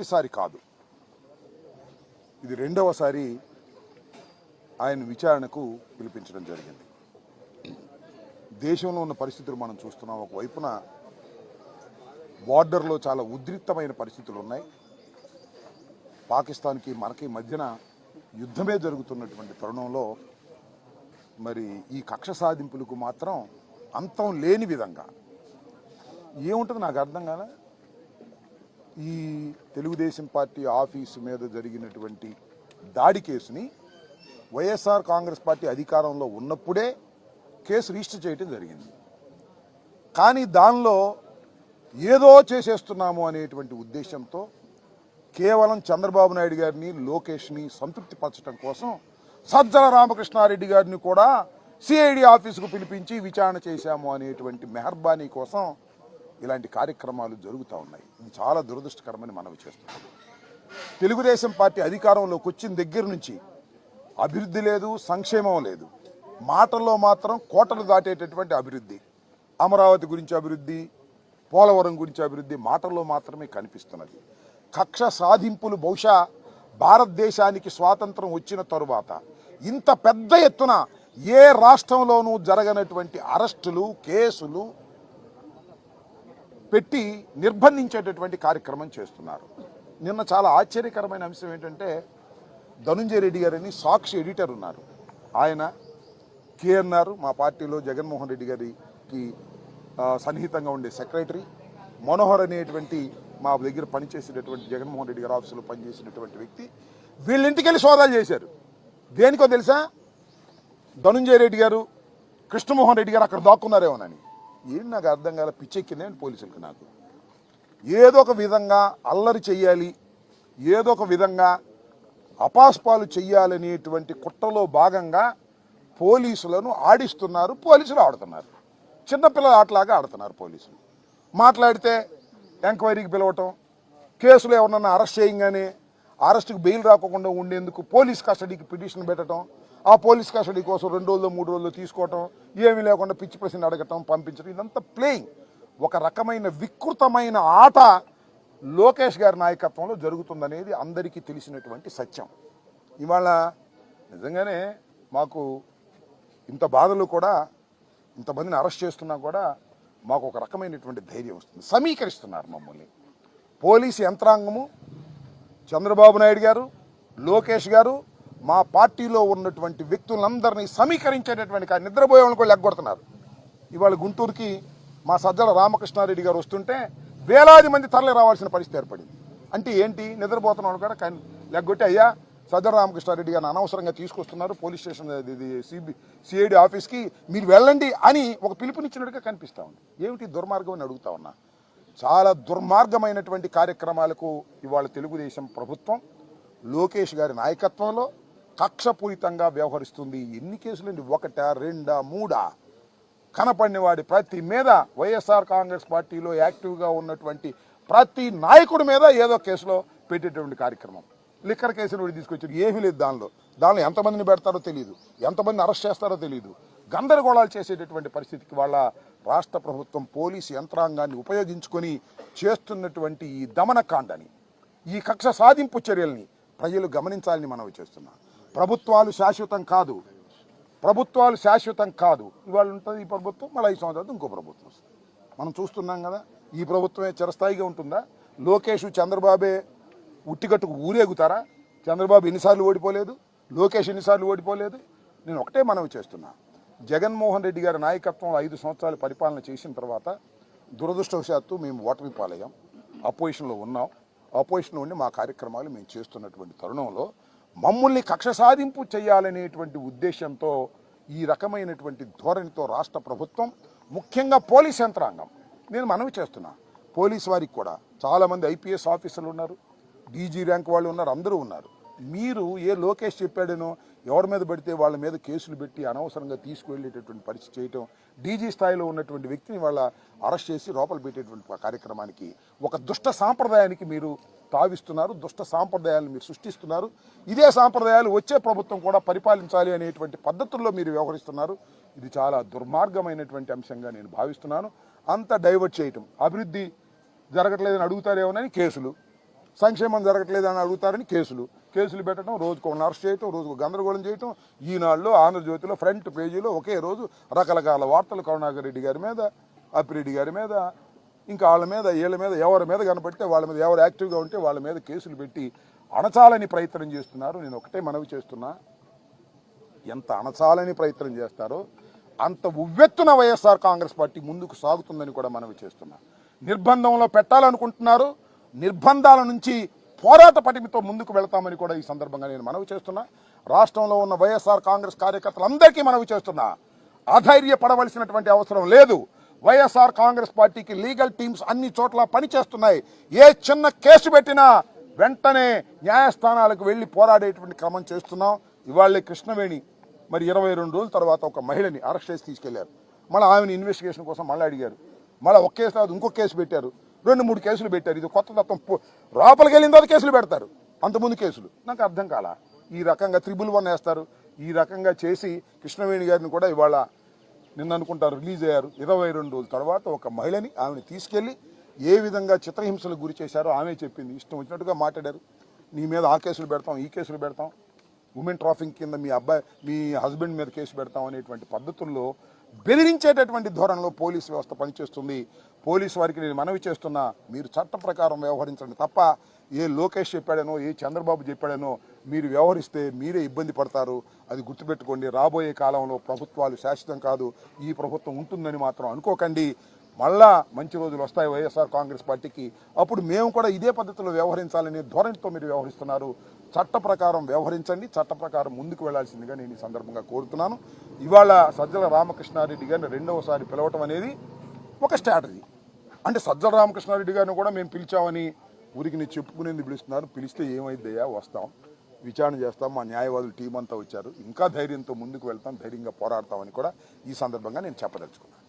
మొదటిసారి కాదు. ఇది రెండవసారి ఆయన విచారణకు పిలిపించడం జరిగింది. దేశంలో ఉన్న పరిస్థితులు మనం చూస్తున్నాం. ఒకవైపున బార్డర్లో చాలా ఉద్రిక్తమైన పరిస్థితులు ఉన్నాయి. పాకిస్తాన్కి మనకి మధ్యన యుద్ధమే జరుగుతున్నటువంటి తరుణంలో మరి ఈ కక్ష సాధింపులకు మాత్రం అంతం లేని విధంగా. ఏముంటుంది నాకు అర్థం కాలే? ఈ తెలుగుదేశం పార్టీ ఆఫీసు మీద జరిగినటువంటి దాడి కేసుని వైఎస్ఆర్ కాంగ్రెస్ పార్టీ అధికారంలో ఉన్నప్పుడే కేసు రిజిస్టర్ చేయటం జరిగింది. కానీ దానిలో ఏదో చేసేస్తున్నాము అనేటువంటి ఉద్దేశంతో కేవలం చంద్రబాబు నాయుడు గారిని లోకేష్ని సంతృప్తిపరచడం కోసం సజ్జల రామకృష్ణారెడ్డి గారిని కూడా సిఐడి ఆఫీసుకు పిలిపించి విచారణ చేశాము అనేటువంటి మెహర్బానీ కోసం ఇలాంటి కార్యక్రమాలు జరుగుతూ ఉన్నాయి. ఇది చాలా దురదృష్టకరమని మనవి చేస్తున్నాం. తెలుగుదేశం పార్టీ అధికారంలోకి వచ్చిన దగ్గర నుంచి అభివృద్ధి లేదు సంక్షేమం లేదు. మాటల్లో మాత్రం కోటలు దాటేటటువంటి అభివృద్ధి. అమరావతి గురించి అభివృద్ధి పోలవరం గురించి అభివృద్ధి మాటల్లో మాత్రమే కనిపిస్తున్నది. కక్ష సాధింపులు బహుశా భారతదేశానికి స్వాతంత్రం వచ్చిన తరువాత ఇంత పెద్ద ఎత్తున ఏ రాష్ట్రంలోనూ జరగనటువంటి అరెస్టులు కేసులు పెట్టి నిర్బంధించేటటువంటి కార్యక్రమం చేస్తున్నారు. నిన్న చాలా ఆశ్చర్యకరమైన అంశం ఏంటంటే ధనుంజయ రెడ్డి గారని సాక్షి ఎడిటర్ ఉన్నారు. ఆయన కేఎన్ఆర్ మా పార్టీలో జగన్మోహన్ రెడ్డి గారికి సన్నిహితంగా ఉండే సెక్రటరీ. మనోహర్ అనేటువంటి మా దగ్గర పనిచేసేటటువంటి జగన్మోహన్ రెడ్డి గారి ఆఫీసులో పనిచేసినటువంటి వ్యక్తి. వీళ్ళింటికి వెళ్ళి సోదాలు చేశారు. దేనికో తెలుసా? ధనుంజయ రెడ్డి గారు కృష్ణమోహన్ రెడ్డి గారు అక్కడ దాక్కున్నారేమోనని. ఏం నాకు అర్థం కాల? పిచ్చెక్కిందే పోలీసులకు నాకు. ఏదో ఒక విధంగా అల్లరి చెయ్యాలి ఏదో ఒక విధంగా అపాస్పాలు చెయ్యాలనేటువంటి కుట్రలో భాగంగా పోలీసులను ఆడిస్తున్నారు పోలీసులు ఆడుతున్నారు. చిన్నపిల్లల ఆటలాగా ఆడుతున్నారు పోలీసులు. మాట్లాడితే ఎంక్వైరీకి పిలవటం కేసులు ఎవరన్నా అరెస్ట్ చేయంగానే అరెస్ట్కి బెయిల్ రాకుండా ఉండేందుకు పోలీస్ కస్టడీకి పిటిషన్ పెట్టడం ఆ పోలీస్ కస్టడీ కోసం రెండు రోజులు మూడు రోజులు తీసుకోవటం ఏమీ లేకుండా పిచ్చి ప్రశ్న అడగటం పంపించడం ఇదంతా ప్లేయింగ్ ఒక రకమైన వికృతమైన ఆట లోకేష్ గారి నాయకత్వంలో జరుగుతుందనేది అందరికీ తెలిసినటువంటి సత్యం. ఇవాళ నిజంగానే మాకు ఇంత బాధలు కూడా ఇంతమందిని అరెస్ట్ చేస్తున్నా కూడా మాకు ఒక రకమైనటువంటి ధైర్యం వస్తుంది. సమీకరిస్తున్నారు మమ్మల్ని. పోలీసు యంత్రాంగము చంద్రబాబు నాయుడు గారు లోకేష్ గారు మా పార్టీలో ఉన్నటువంటి వ్యక్తులందరినీ సమీకరించేటటువంటి కానీ నిద్రపోయే వాళ్ళని కూడా లెగ్గొడుతున్నారు. ఇవాళ గుంటూరుకి మా సజ్జల రామకృష్ణారెడ్డి గారు వస్తుంటే వేలాది మంది తరలి రావాల్సిన పరిస్థితి ఏర్పడింది. అంటే ఏంటి? నిద్రపోతున్న వాళ్ళు కూడా కానీ లెగ్గొట్టి అయ్యా సజ్జల రామకృష్ణారెడ్డి గారిని అనవసరంగా తీసుకొస్తున్నారు. పోలీస్ స్టేషన్ ఇది- సిబి సిఐడి ఆఫీస్కి మీరు వెళ్ళండి అని ఒక పిలుపునిచ్చినట్టుగా కనిపిస్తూ ఉంది. ఏమిటి దుర్మార్గం అని అడుగుతా ఉన్నా? చాలా దుర్మార్గమైనటువంటి కార్యక్రమాలకు ఇవాళ తెలుగుదేశం ప్రభుత్వం లోకేష్ గారి నాయకత్వంలో కక్షపూరితంగా వ్యవహరిస్తుంది. ఎన్ని కేసులండి? ఒకటా రెండా మూడా? కనపడినవాడి ప్రతి మీద వైఎస్ఆర్ కాంగ్రెస్ పార్టీలో యాక్టివ్గా ఉన్నటువంటి ప్రతి నాయకుడి మీద ఏదో కేసులో పెట్టేటువంటి కార్యక్రమం. లిక్కర్ కేసులు కూడా తీసుకొచ్చారు. ఏమీ లేదు దానిలో. దానిలో ఎంతమందిని పెడతారో తెలియదు ఎంతమందిని అరెస్ట్ చేస్తారో తెలియదు గందరగోళాలు చేసేటటువంటి పరిస్థితికి వాళ్ళ రాష్ట్ర ప్రభుత్వం పోలీసు యంత్రాంగాన్ని ఉపయోగించుకొని చేస్తున్నటువంటి ఈ దమనకాండని ఈ కక్ష సాధింపు చర్యల్ని ప్రజలు గమనించాలని మనవి చేస్తున్నాం. ప్రభుత్వాలు శాశ్వతం కాదు. ప్రభుత్వాలు శాశ్వతం కాదు. ఇవాళ ఉంటుంది ఈ ప్రభుత్వం మళ్ళీ ఐదు సంవత్సరాలు ఇంకో ప్రభుత్వం వస్తుంది. మనం చూస్తున్నాం కదా ఈ ప్రభుత్వమే చిరస్థాయిగా ఉంటుందా? లోకేష్ చంద్రబాబే ఉట్టిగట్టుకు ఊరేగుతారా? చంద్రబాబు ఎన్నిసార్లు ఓడిపోలేదు? లోకేష్ ఎన్నిసార్లు ఓడిపోలేదు? నేను ఒకటే మనవి చేస్తున్నాను జగన్మోహన్ రెడ్డి గారి నాయకత్వంలో ఐదు సంవత్సరాలు పరిపాలన చేసిన తర్వాత దురదృష్టవశాత్తు మేము ఓటమి పాలయ్యాం. అపోజిషన్లో ఉన్నాం. అపోజిషన్లో ఉండి మా కార్యక్రమాలు మేము చేస్తున్నటువంటి తరుణంలో మమ్మల్ని కక్ష సాధింపు చేయాలనేటువంటి ఉద్దేశంతో ఈ రకమైనటువంటి ధోరణితో రాష్ట్ర ప్రభుత్వం ముఖ్యంగా పోలీస్ యంత్రాంగం నేను మనవి చేస్తున్నా. పోలీస్ వారికి కూడా చాలామంది ఐపీఎస్ ఆఫీసర్లు ఉన్నారు డీజీ ర్యాంక్ వాళ్ళు ఉన్నారు అందరూ ఉన్నారు. మీరు ఏ లోకేష్ చెప్పాడనో ఎవరి మీద పెడితే వాళ్ళ మీద కేసులు పెట్టి అనవసరంగా తీసుకువెళ్ళేటటువంటి పరిస్థితి చేయటం డీజీ స్థాయిలో ఉన్నటువంటి వ్యక్తిని వాళ్ళ అరెస్ట్ చేసి లోపల పెట్టేటువంటి కార్యక్రమానికి ఒక దుష్ట సాంప్రదాయానికి మీరు తావిస్తున్నారు దుష్ట సాంప్రదాయాలను మీరు సృష్టిస్తున్నారు. ఇదే సాంప్రదాయాలు వచ్చే ప్రభుత్వం కూడా పరిపాలించాలి అనేటువంటి పద్ధతుల్లో మీరు వ్యవహరిస్తున్నారు. ఇది చాలా దుర్మార్గమైనటువంటి అంశంగా నేను భావిస్తున్నాను. అంత డైవర్ట్ చేయటం అభివృద్ధి జరగట్లేదని అడుగుతారేమోనని కేసులు సంక్షేమం జరగట్లేదు అని అడుగుతారని కేసులు. కేసులు పెట్టడం రోజుకు ఒక అరెస్ట్ చేయటం రోజుకు గందరగోళం చేయటం ఈనాడులో ఆంధ్రజ్యోతిలో ఫ్రంట్ పేజీలో ఒకే రోజు రకరకాల వార్తలు కరుణాకర్ రెడ్డి గారి మీద అప్పిరెడ్డి గారి మీద ఇంకా వాళ్ళ మీద వీళ్ళ మీద ఎవరి మీద కనపడితే వాళ్ళ మీద ఎవరు యాక్టివ్గా ఉంటే వాళ్ళ మీద కేసులు పెట్టి అణచాలని ప్రయత్నం చేస్తున్నారు. నేను ఒకటే మనవి చేస్తున్నా. ఎంత అణచాలని ప్రయత్నం చేస్తారో అంత ఉవ్వెత్తున వైఎస్ఆర్ కాంగ్రెస్ పార్టీ ముందుకు సాగుతుందని కూడా మనవి చేస్తున్నా. నిర్బంధంలో పెట్టాలనుకుంటున్నారు. నిర్బంధాల నుంచి పోరాట పటిమితో ముందుకు వెళతామని కూడా ఈ సందర్భంగా నేను మనవి చేస్తున్నా. రాష్ట్రంలో ఉన్న వైఎస్ఆర్ కాంగ్రెస్ కార్యకర్తలందరికీ మనవి చేస్తున్నా. అధైర్యపడవలసినటువంటి అవసరం లేదు. వైఎస్ఆర్ కాంగ్రెస్ పార్టీకి లీగల్ టీమ్స్ అన్ని చోట్ల పనిచేస్తున్నాయి. ఏ చిన్న కేసు పెట్టినా వెంటనే న్యాయస్థానాలకు వెళ్ళి పోరాడేటువంటి క్రమం చేస్తున్నాం. ఇవాళ్ళే కృష్ణవేణి మరి ఇరవై రెండు రోజుల తర్వాత ఒక మహిళని అరెస్ట్ చేసి తీసుకెళ్ళారు. మళ్ళీ ఆమెను ఇన్వెస్టిగేషన్ కోసం మళ్ళీ అడిగారు. మళ్ళీ ఒక కేసు ఇంకో కేసు పెట్టారు. రెండు మూడు కేసులు పెట్టారు. ఇది కొత్త తత్వం. లోపలికి వెళ్ళిన తర్వాత కేసులు పెడతారు. అంతకుముందు కేసులు. నాకు అర్థం కాల. ఈ రకంగా త్రిబుల్ వన్ వేస్తారు. ఈ రకంగా చేసి కృష్ణవేణి గారిని కూడా ఇవాళ నిన్న అనుకుంటారు రిలీజ్ అయ్యారు. ఇరవై రెండు రోజుల తర్వాత ఒక మహిళని ఆమెను తీసుకెళ్ళి ఏ విధంగా చిత్రహింసలకు గురి చేశారో ఆమె చెప్పింది. ఇష్టం వచ్చినట్టుగా మాట్లాడారు. నీ మీద ఆ కేసులు పెడతాం ఈ కేసులు పెడతాం. ఉమెన్ ట్రాఫింగ్ కింద మీ అబ్బాయి మీ హస్బెండ్ మీద కేసు పెడతాం అనేటువంటి పద్ధతుల్లో బెదిరించేటటువంటి ధోరణిలో పోలీస్ వ్యవస్థ పనిచేస్తుంది. పోలీసు వారికి నేను మనవి చేస్తున్నా మీరు చట్ట ప్రకారం వ్యవహరించండి తప్ప ఏ లోకేష్ చెప్పాడనో ఏ చంద్రబాబు చెప్పాడనో మీరు వ్యవహరిస్తే మీరే ఇబ్బంది పడతారు. అది గుర్తుపెట్టుకోండి రాబోయే కాలంలో ప్రభుత్వాలు శాశ్వతం కాదు ఈ ప్రభుత్వం ఉంటుందని మాత్రం అనుకోకండి. మళ్ళా మంచి రోజులు వస్తాయి వైఎస్ఆర్ కాంగ్రెస్ పార్టీకి. అప్పుడు మేము కూడా ఇదే పద్ధతిలో వ్యవహరించాలనే ధోరణితో మీరు వ్యవహరిస్తున్నారు. చట్ట ప్రకారం వ్యవహరించండి చట్ట ప్రకారం ముందుకు వెళ్ళాల్సిందిగా నేను ఈ సందర్భంగా కోరుతున్నాను. ఇవాళ సజ్జల రామకృష్ణారెడ్డి గారిని రెండవసారి పిలవటం అనేది ఒక స్ట్రాటజీ. అంటే సజ్జల రామకృష్ణారెడ్డి గారిని కూడా మేము పిలిచామని ఊరికి నేను చెప్పుకునేందుకు పిలుస్తున్నారు. పిలిస్తే ఏమైందయ్యా వస్తాం విచారణ చేస్తాం మా న్యాయవాదులు టీం అంతా వచ్చారు. ఇంకా ధైర్యంతో ముందుకు వెళ్తాం ధైర్యంగా పోరాడతామని కూడా ఈ సందర్భంగా నేను చెప్పదలుచుకున్నాను.